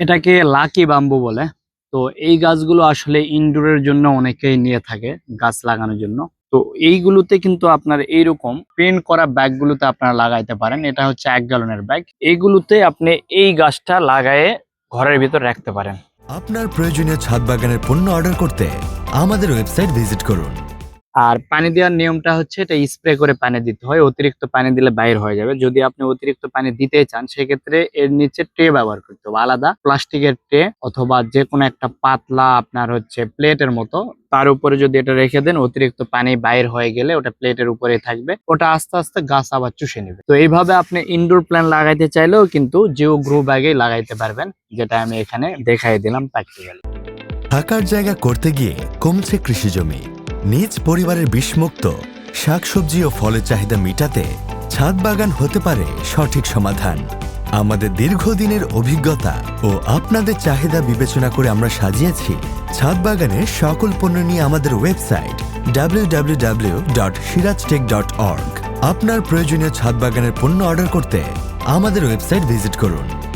এটাকে lucky bamboo বলে। তো এই গাছগুলো আসলে ইনডোরের জন্য অনেকেই নিয়ে থাকে গাছ লাগানোর জন্য। তো এইগুলোতে কিন্তু আপনার এইরকম প্রিন্ট করা ব্যাগগুলোতে আপনারা লাগাইতে পারেন। এটা হচ্ছে এক গ্যালনের ব্যাগ। এইগুলোতে আপনি এই গাছটা লাগায়ে ঘরের ভিতর রাখতে পারেন। আপনার প্রয়োজনীয় ছাদ বাগানের পণ্য অর্ডার করতে আমাদের ওয়েবসাইট ভিজিট করুন। আর পানি দেওয়ার নিয়মটা হচ্ছে এটা স্প্রে করে পানি দিতে হয়, অতিরিক্ত পানি দিলে বাইর হয়ে যাবে। যদি আপনি অতিরিক্ত পানি দিতে চান, সেক্ষেত্রে এর নিচে ট্রে ব্যবহার করতে হবে। আলাদা প্লাস্টিকের ট্রে অথবা যে কোনো একটা পাতলা আপনার হচ্ছে প্লেটের মতো, তার উপরে যদি এটা রেখে দেন, অতিরিক্ত পানি বাইর হয়ে গেলে ওটা প্লেটের উপরে থাকবে। ওটা আস্তে আস্তে গাছ আবার চুষে নেবে। তো এইভাবে আপনি ইনডোর প্ল্যান লাগাইতে চাইলেও কিন্তু জিও গ্রো ব্যাগে লাগাইতে পারবেন, যেটা আমি এখানে দেখাই দিলাম প্র্যাকটিক্যালি থাকার জায়গা করতে গিয়ে কমছে কৃষি জমি। নিজ পরিবারের বিষমুক্ত, শাকসবজি ও ফলের চাহিদা মেটাতে ছাদ বাগান হতে পারে সঠিক সমাধান। আমাদের দীর্ঘদিনের অভিজ্ঞতা ও আপনাদের চাহিদা বিবেচনা করে আমরা সাজিয়েছি ছাদ বাগানের সকল পণ্য নিয়ে আমাদের ওয়েবসাইট www.siraztech.org আপনার প্রয়োজনীয় ছাদ বাগানের পণ্য অর্ডার করতে আমাদের ওয়েবসাইট ভিজিট করুন।